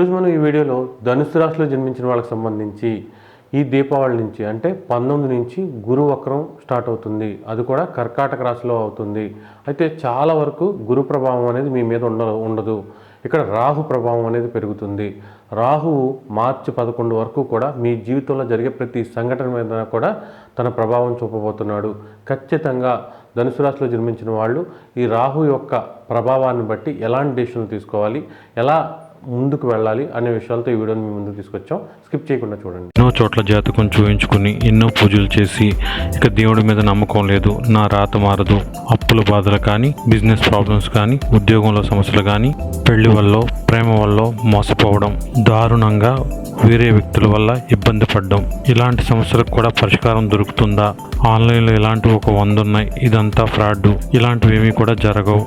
ఈరోజు మనం ఈ వీడియోలో ధనుసు రాశిలో జన్మించిన వాళ్ళకి సంబంధించి ఈ దీపావళి నుంచి అంటే పంతొమ్మిది నుంచి గురు వక్రం స్టార్ట్ అవుతుంది. అది కూడా కర్కాటక రాశిలో అవుతుంది. అయితే చాలా వరకు గురు ప్రభావం అనేది మీ మీద ఉండ ఉండదు. ఇక్కడ రాహు ప్రభావం అనేది పెరుగుతుంది. రాహువు మార్చి పదకొండు వరకు కూడా మీ జీవితంలో జరిగే ప్రతి సంఘటన మీద కూడా తన ప్రభావం చూపబోతున్నాడు. ఖచ్చితంగా ధనుసు రాశిలో జన్మించిన వాళ్ళు ఈ రాహు యొక్క ప్రభావాన్ని బట్టి ఎలాంటి డెసిషన్లు తీసుకోవాలి? ఎలా ముందుకు వెళ్ళాలి అనే విషయాలతో ఈ వీడియోని మీ ముందుకు తీసుకొచ్చాం. స్కిప్ చేయకుండా చూడండి. ఎన్నో చోట్ల జాతకం చూపించుకుని ఎన్నో పూజలు చేసి ఇక దేవుడి మీద నమ్మకం లేదు. నా రాత మారదు. అప్పుల బాధలు కానీ బిజినెస్ ప్రాబ్లమ్స్ కానీ ఉద్యోగంలో సమస్యలు కానీ పెళ్ళి వల్ల ప్రేమ వల్ల మోసపోవడం దారుణంగా వేరే వ్యక్తుల వల్ల ఇబ్బంది పడడం. ఇలాంటి సమస్యలకు కూడా పరిష్కారం దొరుకుతుందా? ఆన్లైన్లో ఇలాంటివి ఒక వంద ఉన్నాయి. ఇదంతా ఫ్రాడ్ ఇలాంటివి ఏమీ కూడా జరగవు.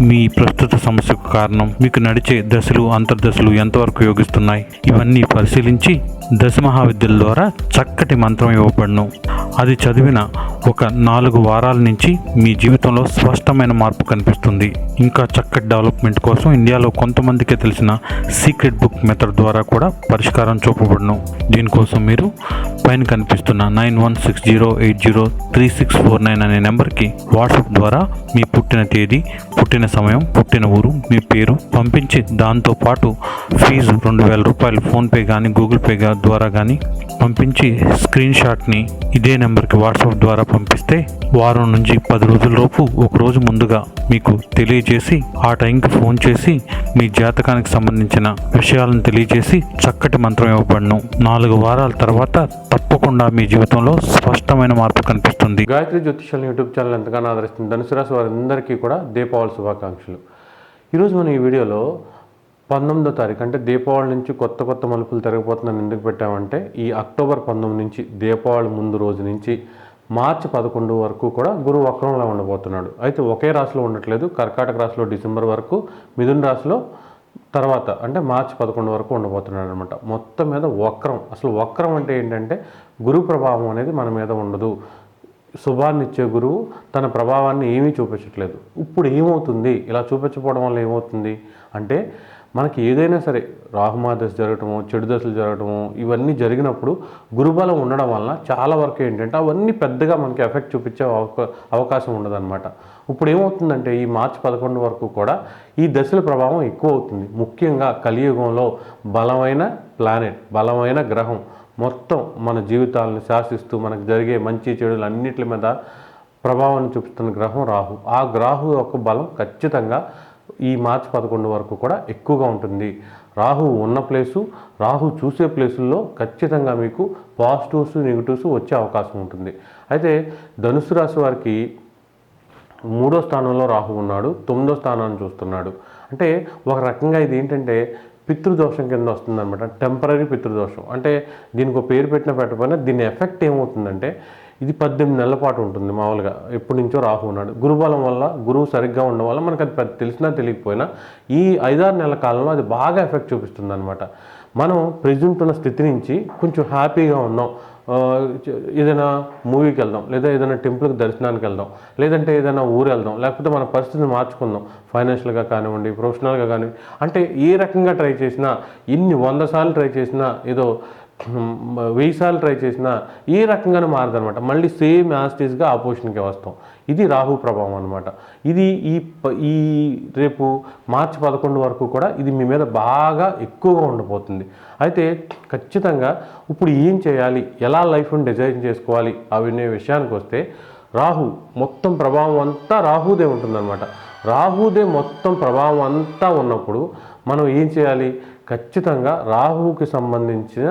మీ ప్రస్తుత సమస్యకు కారణం మీకు నడిచే దశలు అంతర్దశలు ఎంతవరకు యోగిస్తున్నాయి? ఇవన్నీ పరిశీలించి దశ మహావిద్యల ద్వారా చక్కటి మంత్రం ఇవ్వబడను. అది చదివిన ఒక నాలుగు వారాల నుంచి మీ జీవితంలో స్పష్టమైన మార్పు కనిపిస్తుంది. ఇంకా చక్కటి డెవలప్మెంట్ కోసం ఇండియాలో కొంతమందికే తెలిసిన సీక్రెట్ బుక్ మెథడ్ ద్వారా కూడా పరిష్కారం చూపబడను. దీనికోసం మీరు పైన కనిపిస్తున్న nine one six zero eight zero three six four nine అనే నెంబర్కి వాట్సాప్ ద్వారా మీ పుట్టిన తేదీ పుట్టిన సమయం పుట్టిన ఊరు మీ పేరు పంపించి దాంతో పాటు ఫీజు రెండు వేల రూపాయలు ఫోన్పే కానీ గూగుల్ పే ద్వారా కానీ పంపించి స్క్రీన్ షాట్ని ఇదే నెంబర్కి వాట్సాప్ ద్వారా పంపిస్తే వారం నుంచి పది రోజులలోపు ఒక రోజు ముందుగా మీకు తెలియజేసి ఆ టైంకి ఫోన్ చేసి మీ జాతకానికి సంబంధించిన విషయాలను తెలియజేసి చక్కటి మంత్రం ఇవ్వబడను. నాలుగు వారాల తర్వాత తప్పకుండా మీ జీవితంలో స్పష్టమైన మార్పు కనిపిస్తుంది. గాయత్రి జ్యోతిషాల యూట్యూబ్ ఛానల్ ఎంతగానో ఆదరిస్తుంది ధనుసు రాశి వారందరికీ కూడా దీపావళి శుభాకాంక్షలు. ఈరోజు మనం ఈ వీడియోలో పంతొమ్మిదో తారీఖు అంటే దీపావళి నుంచి కొత్త కొత్త మలుపులు తిరగబోతున్నాను ఎందుకు పెట్టామంటే ఈ అక్టోబర్ పంతొమ్మిది నుంచి దీపావళి ముందు రోజు నుంచి మార్చి పదకొండు వరకు కూడా గురువు వక్రంలో ఉండబోతున్నాడు. అయితే ఒకే రాశిలో ఉండట్లేదు. కర్కాటక రాశిలో డిసెంబర్ వరకు మిథున రాశిలో తర్వాత అంటే మార్చి పదకొండు వరకు ఉండబోతున్నాడు అనమాట మొత్తం మీద వక్రం. అసలు వక్రం అంటే ఏంటంటే గురు ప్రభావం అనేది మన మీద ఉండదు. శుభాన్ని ఇచ్చే గురువు తన ప్రభావాన్ని ఏమీ చూపించట్లేదు. ఇప్పుడు ఏమవుతుంది? ఇలా చూపించకపోవడం వల్ల ఏమవుతుంది? అంటే మనకి ఏదైనా సరే రాహుమా దశ జరగటము చెడు దశలు జరగటము ఇవన్నీ జరిగినప్పుడు గురుబలం ఉండడం వలన చాలా వరకు ఏంటంటే అవన్నీ పెద్దగా మనకి ఎఫెక్ట్ చూపించే అవకా అవకాశం ఉండదన్నమాట. ఇప్పుడు ఏమవుతుందంటే ఈ మార్చి పదకొండు వరకు కూడా ఈ దశల ప్రభావం ఎక్కువ అవుతుంది ముఖ్యంగా కలియుగంలో బలమైన ప్లానెట్ బలమైన గ్రహం మొత్తం మన జీవితాలను శాసిస్తూ మనకు జరిగే మంచి చెడులు అన్నిటి మీద ప్రభావాన్ని చూపిస్తున్న గ్రహం రాహు. ఆ గ్రాహు యొక్క బలం ఖచ్చితంగా ఈ మార్చి పదకొండు వరకు కూడా ఎక్కువగా ఉంటుంది. రాహు ఉన్న ప్లేసు రాహు చూసే ప్లేసుల్లో ఖచ్చితంగా మీకు పాజిటివ్స్ నెగిటివ్స్ వచ్చే అవకాశం ఉంటుంది. అయితే ధనుసు రాశి వారికి మూడో స్థానంలో రాహు ఉన్నాడు తొమ్మిదో స్థానాన్ని చూస్తున్నాడు. అంటే ఒక రకంగా ఇది ఏంటంటే పితృదోషం కింద వస్తుందన్నమాట. టెంపరీ పితృదోషం. అంటే దీనికి ఒక పేరు పెట్టిన పెట్టకపోయినా దీని ఎఫెక్ట్ ఏమవుతుందంటే ఇది పద్దెనిమిది నెలల పాటు ఉంటుంది మామూలుగా. ఎప్పటి నుంచో రాహు ఉన్నాడు. గురుబలం వల్ల గురువు సరిగ్గా ఉండడం వల్ల మనకు అది తెలిసినా తెలియకపోయినా ఈ ఐదారు నెలల కాలంలో అది బాగా ఎఫెక్ట్ చూపిస్తుంది అనమాట మనం ప్రజెంట్ ఉన్న స్థితి నుంచి కొంచెం హ్యాపీగా ఉన్నాం. ఏదైనా మూవీకి వెళ్దాం లేదా ఏదైనా టెంపుల్కి దర్శనానికి వెళ్దాం లేదంటే ఏదైనా ఊరు వెళ్దాం లేకపోతే మన పరిస్థితిని మార్చుకుందాం. ఫైనాన్షియల్గా కానివ్వండి ప్రొఫెషనల్గా కానివ్వండి. అంటే ఏ రకంగా ట్రై చేసినా ఎన్ని వంద సార్లు ట్రై చేసినా ఏదో హ్మ్, వెయ్యి సార్లు ట్రై చేసినా ఏ రకంగానే మారదనమాట మళ్ళీ సేమ్ యాస్టీస్గా ఆపోజిషన్కి వస్తాం. ఇది రాహు ప్రభావం అనమాట ఇది ఈ ఈ రేపు మార్చి పదకొండు వరకు కూడా ఇది మీ మీద బాగా ఎక్కువగా ఉండిపోతుంది. అయితే ఖచ్చితంగా ఇప్పుడు ఏం చేయాలి? ఎలా లైఫ్ని డిజైన్ చేసుకోవాలి? అవనే విషయానికి వస్తే రాహు మొత్తం ప్రభావం అంతా రాహుదే ఉంటుందన్నమాట. రాహుదే మొత్తం ప్రభావం అంతా ఉన్నప్పుడు మనం ఏం చేయాలి? ఖచ్చితంగా రాహువుకి సంబంధించిన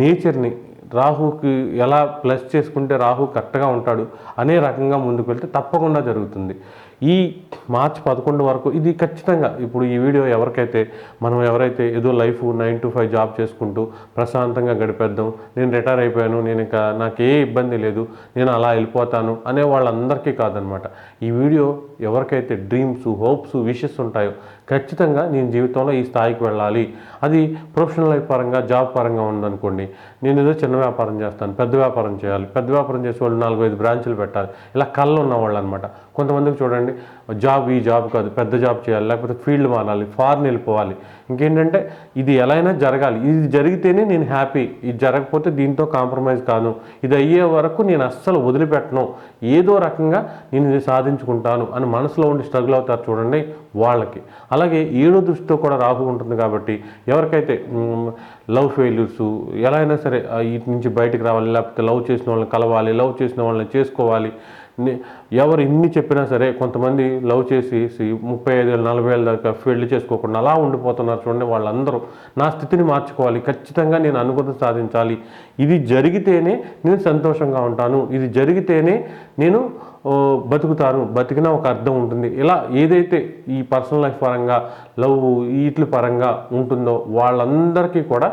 నేచర్ని రాహుకి ఎలా ప్లస్ చేసుకుంటే రాహు కరెక్ట్గా ఉంటాడు అనే రకంగా ముందుకు వెళ్తే తప్పకుండా జరుగుతుంది. ఈ మార్చ్ పదకొండు వరకు ఇది ఖచ్చితంగా ఇప్పుడు ఈ వీడియో ఎవరికైతే మనం ఎవరైతే ఏదో life nine to five job చేసుకుంటూ ప్రశాంతంగా గడిపేద్దాం నేను రిటైర్ అయిపోయాను నేను ఇంకా నాకు ఏ ఇబ్బంది లేదు నేను అలా వెళ్ళిపోతాను అనే వాళ్ళందరికీ కాదనమాట. ఈ వీడియో ఎవరికైతే డ్రీమ్స్ హోప్స్ విషెస్ ఉంటాయో ఖచ్చితంగా నేను జీవితంలో ఈ స్థాయికి వెళ్ళాలి. అది ప్రొఫెషనల్ లైఫ్ పరంగా జాబ్ పరంగా ఉందనుకోండి నేను ఏదో చిన్న వ్యాపారం చేస్తాను పెద్ద వ్యాపారం చేయాలి. పెద్ద వ్యాపారం చేసే వాళ్ళు నాలుగు ఐదు బ్రాంచులు పెట్టాలి. ఇలా కళ్ళు ఉన్నవాళ్ళు అనమాట కొంతమందికి చూడండి జాబ్ ఈ జాబ్ కాదు పెద్ద జాబ్ చేయాలి లేకపోతే ఫీల్డ్ మారాలి ఫారెన్ వెళ్ళిపోవాలి. ఇంకేంటంటే ఇది ఎలా అయినా జరగాలి. ఇది జరిగితేనే నేను హ్యాపీ. ఇది జరగకపోతే దీంతో కాంప్రమైజ్ కాను. ఇది అయ్యే వరకు నేను అస్సలు వదిలిపెట్టను. ఏదో రకంగా నేను ఇది సాధించుకుంటాను అని మనసులో ఉండి స్ట్రగుల్ అవుతారు చూడండి వాళ్ళకి. అలాగే ఏడో దృష్టితో కూడా రాహు ఉంటుంది కాబట్టి ఎవరికైతే లవ్ ఫెయిల్యూర్స్ ఎలా అయినా సరే ఇటు నుంచి బయటకు రావాలి లేకపోతే లవ్ చేసిన వాళ్ళని కలవాలి లవ్ చేసిన వాళ్ళని చేసుకోవాలి ఎవరు ఇన్ని చెప్పినా సరే కొంతమంది లవ్ చేసి ముప్పై ఐదు ఏళ్ళు నలభై ఏళ్ళ దాకా పెళ్ళి చేసుకోకుండా అలా ఉండిపోతున్నారు చూడండి వాళ్ళందరూ. నా స్థితిని మార్చుకోవాలి. ఖచ్చితంగా నేను అనుకున్నది సాధించాలి. ఇది జరిగితేనే నేను సంతోషంగా ఉంటాను. ఇది జరిగితేనే నేను బతుకుతాను. బతికిన ఒక అర్థం ఉంటుంది. ఇలా ఏదైతే ఈ పర్సనల్ లైఫ్ పరంగా లవ్ వీటి పరంగా ఉంటుందో వాళ్ళందరికీ కూడా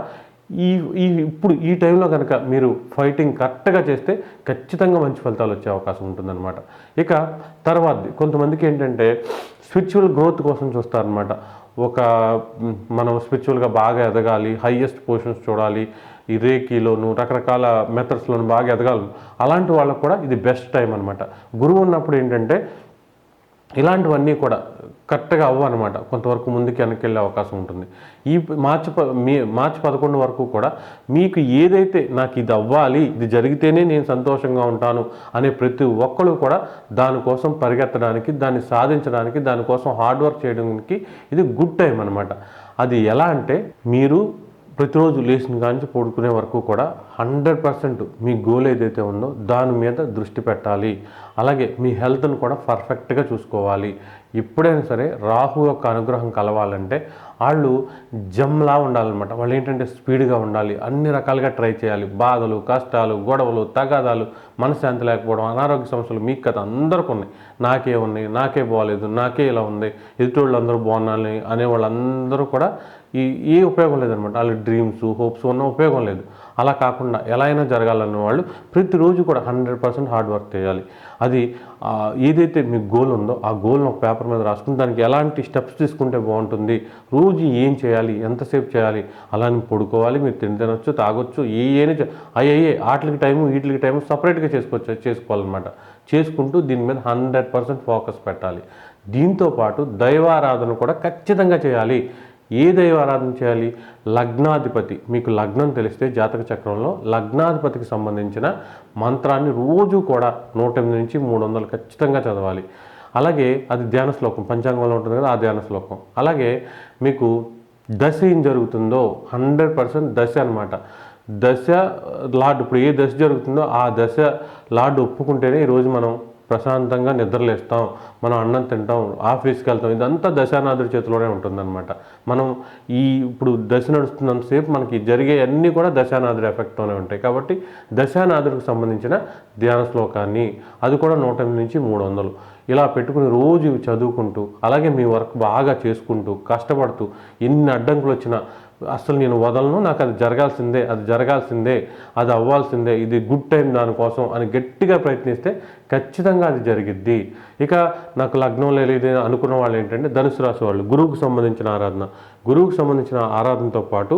ఈ ఈ ఇప్పుడు ఈ టైంలో కనుక మీరు ఫైటింగ్ కరెక్ట్గా చేస్తే ఖచ్చితంగా మంచి ఫలితాలు వచ్చే అవకాశం ఉంటుందన్నమాట. ఇక తర్వాత కొంతమందికి ఏంటంటే స్పిరిచువల్ గ్రోత్ కోసం చూస్తారనమాట ఒక మనం స్పిరిచువల్గా బాగా ఎదగాలి హయ్యెస్ట్ పొజిషన్స్ చూడాలి ఈ రేకీలోను రకరకాల మెథడ్స్లోను బాగా ఎదగాలి. అలాంటి వాళ్ళకు కూడా ఇది బెస్ట్ టైం అనమాట గురువు ఉన్నప్పుడు ఏంటంటే ఇలాంటివన్నీ కూడా కరెక్ట్గా అవ్వనమాట కొంతవరకు ముందుకు వెనక్కి వెళ్ళే అవకాశం ఉంటుంది. ఈ మార్చి మీ మార్చి పదకొండు వరకు కూడా మీకు ఏదైతే నాకు ఇది అవ్వాలి ఇది జరిగితేనే నేను సంతోషంగా ఉంటాను అనే ప్రతి ఒక్కరు కూడా దానికోసం పరిగెత్తడానికి దాన్ని సాధించడానికి దానికోసం హార్డ్ వర్క్ చేయడానికి ఇది గుడ్ టైం అనమాట అది ఎలా అంటే మీరు ప్రతిరోజు లేచిన కాంచి పడుకునే వరకు కూడా హండ్రెడ్ పర్సెంట్ మీ గోల్ ఏదైతే ఉందో దాని మీద దృష్టి పెట్టాలి. అలాగే మీ హెల్త్ను కూడా పర్ఫెక్ట్గా చూసుకోవాలి. ఎప్పుడైనా సరే రాహు యొక్క అనుగ్రహం కలవాలంటే వాళ్ళు జమ్లా ఉండాలన్నమాట. వాళ్ళు ఏంటంటే స్పీడ్గా ఉండాలి. అన్ని రకాలుగా ట్రై చేయాలి. బాధలు కష్టాలు గొడవలు తగాదాలు మనశ్శాంతి లేకపోవడం అనారోగ్య సమస్యలు మీకు కథ అందరికీ ఉన్నాయి. నాకే ఉన్నాయి నాకే బాగాలేదు నాకే ఇలా ఉంది ఎదుటోళ్ళు అందరూ బాగున్నాను అనే వాళ్ళందరూ కూడా ఈ ఏ ఉపయోగం లేదనమాట. వాళ్ళ డ్రీమ్స్ హోప్స్ ఉన్న ఉపయోగం లేదు. అలా కాకుండా ఎలా అయినా జరగాలన్న వాళ్ళు ప్రతిరోజు కూడా హండ్రెడ్ పర్సెంట్ హార్డ్ వర్క్ చేయాలి. అది ఏదైతే మీ గోల్ ఉందో ఆ గోల్ని ఒక పేపర్ మీద రాసుకుని దానికి ఎలాంటి స్టెప్స్ తీసుకుంటే బాగుంటుంది? రోజు ఏం చేయాలి? ఎంతసేపు చేయాలి? అలానే పడుకోవాలి మీరు తిండి తినొచ్చు తాగొచ్చు ఏ ఏని అయ్యే ఆటలకి టైము వీటికి టైము సపరేట్గా చేసుకోవచ్చు చేసుకోవాలన్నమాట. చేసుకుంటూ దీని మీద హండ్రెడ్ పర్సెంట్ ఫోకస్ పెట్టాలి. దీంతో పాటు దైవారాధన కూడా ఖచ్చితంగా చేయాలి. ఏ దైవ ఆరాధన చేయాలి? లగ్నాధిపతి మీకు లగ్నం తెలిస్తే జాతక చక్రంలో లగ్నాధిపతికి సంబంధించిన మంత్రాన్ని రోజు కూడా నూట ఎనిమిది నుంచి మూడు వందలు ఖచ్చితంగా చదవాలి. అలాగే అది ధ్యాన శ్లోకం పంచాంగంలో ఉంటుంది కదా ఆ ధ్యాన శ్లోకం. అలాగే మీకు దశ ఏం జరుగుతుందో హండ్రెడ్ పర్సెంట్ దశ అనమాట దశ లార్డ్ ఇప్పుడు ఏ దశ జరుగుతుందో ఆ దశ లార్డ్ ఒప్పుకుంటేనే ఈరోజు మనం ప్రశాంతంగా నిద్రలేస్తాం మనం అన్నం తింటాం ఆఫీస్కి వెళ్తాం ఇదంతా దశానాథుడి చేతిలోనే ఉంటుందన్నమాట. మనం ఈ ఇప్పుడు దశ నడుస్తున్నంతసేపు మనకి జరిగే అన్నీ కూడా దశానాథుడి ఎఫెక్ట్తోనే ఉంటాయి. కాబట్టి దశానాథుడికి సంబంధించిన ధ్యాన శ్లోకాన్ని అది కూడా నూట ఎనిమిది నుంచి మూడు వందలు. ఇలా పెట్టుకుని రోజు చదువుకుంటూ అలాగే మీ వర్క్ బాగా చేసుకుంటూ కష్టపడుతూ ఎన్ని అడ్డంకులు వచ్చినా అసలు నేను వదలను నాకు అది జరగాల్సిందే అది జరగాల్సిందే అది అవ్వాల్సిందే ఇది గుడ్ టైం దానికోసం అని గట్టిగా ప్రయత్నిస్తే ఖచ్చితంగా అది జరిగిద్ది. ఇక నాకు లగ్నం లేదు అనుకున్న వాళ్ళు ఏంటంటే ధనుసు రాశి వాళ్ళు గురువుకు సంబంధించిన ఆరాధన. గురువుకు సంబంధించిన ఆరాధనతో పాటు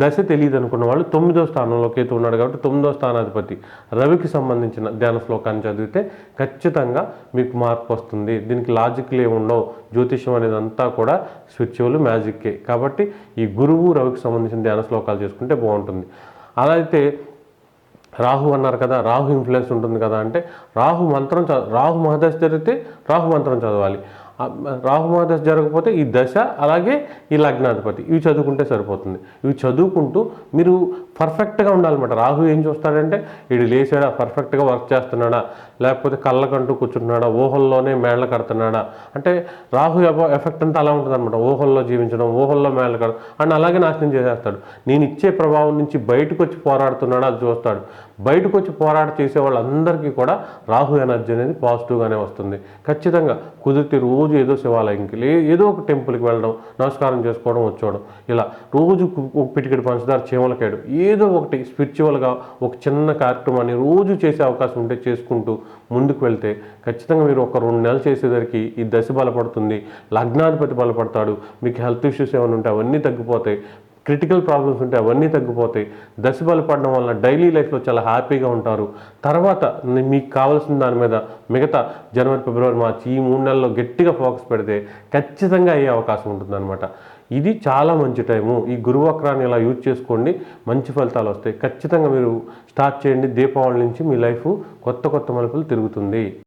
దశ తెలియదు అనుకున్న వాళ్ళు తొమ్మిదో స్థానంలో కేతు ఉన్నాడు కాబట్టి తొమ్మిదో స్థానాధిపతి రవికి సంబంధించిన ధ్యాన శ్లోకాన్ని చదివితే ఖచ్చితంగా మీకు మార్పు వస్తుంది. దీనికి లాజిక్లు ఏమి ఉండవు. జ్యోతిష్యం అనేది అంతా కూడా స్విచ్వల్ మ్యాజిక్కే. కాబట్టి ఈ గురువు రవికి సంబంధించిన ధ్యాన శ్లోకాలు చేసుకుంటే బాగుంటుంది. అలా అయితే రాహు అన్నారు కదా రాహు ఇన్ఫ్లుయెన్స్ ఉంటుంది కదా అంటే రాహు మంత్రం చ రాహు మహదశ జరిగితే రాహు మంత్రం చదవాలి. ఆ, జరగకపోతే ఈ దశ అలాగే ఈ లగ్నాధిపతి. ఇవి చదువుకుంటే సరిపోతుంది. ఇవి చదువుకుంటూ మీరు పర్ఫెక్ట్గా ఉండాలన్నమాట. రాహు ఏం చూస్తాడంటే వీడు లేచాడా? పర్ఫెక్ట్గా వర్క్ చేస్తున్నాడా? లేకపోతే కళ్ళకంటూ కూర్చుంటున్నాడా? ఊహల్లోనే మేళ్ళ కడుతున్నాడా? అంటే రాహు ఎఫెక్ట్ అంతా అలా ఉంటుంది అనమాట ఊహల్లో జీవించడం ఊహల్లో మేళ్ళ కడ అని అలాగే నాశనం చేసేస్తాడు. నేను ఇచ్చే ప్రభావం నుంచి బయటకు వచ్చి పోరాడుతున్నాడా? అది చూస్తాడు. బయటకు వచ్చి పోరాట చేసే వాళ్ళందరికీ కూడా రాహు ఎనర్జీ అనేది పాజిటివ్గానే వస్తుంది. ఖచ్చితంగా కుదిరితే రోజు ఏదో శివాలయంకి లే ఏదో ఒక టెంపుల్కి వెళ్ళడం నమస్కారం చేసుకోవడం వచ్చోవడం ఇలా రోజు ఒక పిటికెడు పంచదార చీమలకాయడు. ఏదో ఒకటి స్పిరిచువల్గా ఒక చిన్న కార్యక్రమాన్ని రోజు చేసే అవకాశం ఉంటే చేసుకుంటూ ముందుకు వెళ్తే ఖచ్చితంగా మీరు ఒక రెండు నెలలు చేసేసరికి ఈ దశ బలపడుతుంది లగ్నాధిపతి బలపడతాడు మీకు హెల్త్ ఇష్యూస్ ఏమైనా ఉంటే అవన్నీ తగ్గిపోతాయి. క్రిటికల్ ప్రాబ్లమ్స్ ఉంటే అవన్నీ తగ్గిపోతాయి. దశ బలపడడం వల్ల డైలీ లైఫ్లో చాలా హ్యాపీగా ఉంటారు. తర్వాత మీకు కావాల్సిన దాని మీద మిగతా జనవరి ఫిబ్రవరి మార్చి ఈ మూడు నెలల్లో గట్టిగా ఫోకస్ పెడితే ఖచ్చితంగా అయ్యే అవకాశం ఉంటుందన్నమాట. ఇది చాలా మంచి టైము ఈ గురువక్రాన్ని ఇలా యూజ్ చేసుకోండి మంచి ఫలితాలు వస్తాయి. ఖచ్చితంగా మీరు స్టార్ట్ చేయండి. దీపావళి నుంచి మీ లైఫ్ కొత్త కొత్త మలుపులు తిరుగుతుంది.